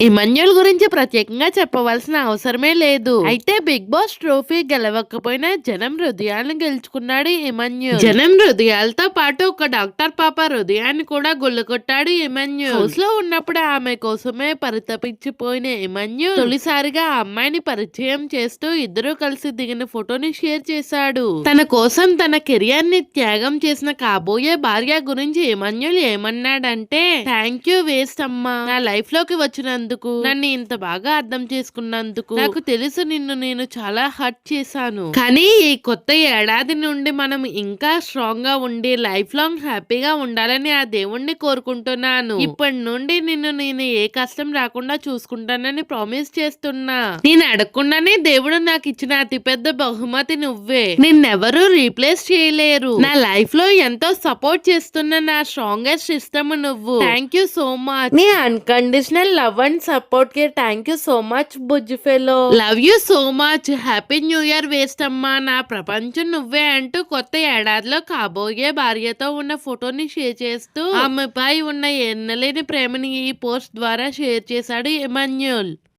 Emmanuel గురించి ప్రత్యేకంగా చెప్పవలసిన అవసరమే లేదు. అయితే బిగ్ బాస్ ట్రోఫీ గెలవకపోయినా జనం హృదయాలను గెలుచుకున్నాడు ఇమాన్యుల్ జనం హృదయాలతో పాటు ఒక డాక్టర్ పాప హృదయాన్ని కూడా గుల్లకొట్టాడు ఇమాన్యుల్ హౌస్లో ఉన్నప్పుడు ఆమె కోసమే పరితపించిపోయిన ఇమాన్యుల్ తొలిసారిగా ఆ అమ్మాయిని పరిచయం చేస్తూ ఇద్దరు కలిసి దిగిన ఫోటోని షేర్ చేశాడు. తన కోసం తన కెరియర్ని త్యాగం చేసిన కాబోయే భార్య గురించి ఇమాన్యుల్ ఏమన్నాడంటే థ్యాంక్ యూ వేస్ట్ అమ్మా. నా లైఫ్లోకి వచ్చినందుకు నన్ను ఇంత బాగా అర్థం చేసుకున్నందుకు నాకు తెలుసు నిన్ను నేను చాలా హర్ట్ చేశాను. కానీ ఈ కొత్త ఏడాది నుండి మనం ఇంకా స్ట్రాంగ్గా ఉండి లైఫ్ లాంగ్ హ్యాపీగా ఉండాలని ఆ దేవుణ్ణి కోరుకుంటున్నాను. ఇప్పటి నుండి నిన్ను నేను ఏ కష్టం రాకుండా చూసుకుంటానని ప్రామిస్ చేస్తున్నా. నేను అడగకుండానే దేవుడు నాకు ఇచ్చిన అతిపెద్ద బహుమతి నువ్వే. నిన్నెవరూ రీప్లేస్ చేయలేరు. నా లైఫ్లో ఎంతో సపోర్ట్ చేస్తున్న నా స్ట్రాంగెస్ట్ సిస్టమ్ నువ్వు. Thank you so much. నీ అన్కండిషనల్ లవ్ అండ్ సపోర్ట్కి thank you so much Bujji fellow love you so much happy new year waste అమ్మా. నా ప్రపంచం నువ్వే అంటూ కొత్త ఏడాదిలో కాబోయే భార్యతో ఉన్న ఫోటోని షేర్ చేస్తూ ఆమెపై ఉన్న ఎన్నలేని ప్రేమని ఈ పోస్ట్ ద్వారా షేర్ చేశాడు ఎమాన్యుల్.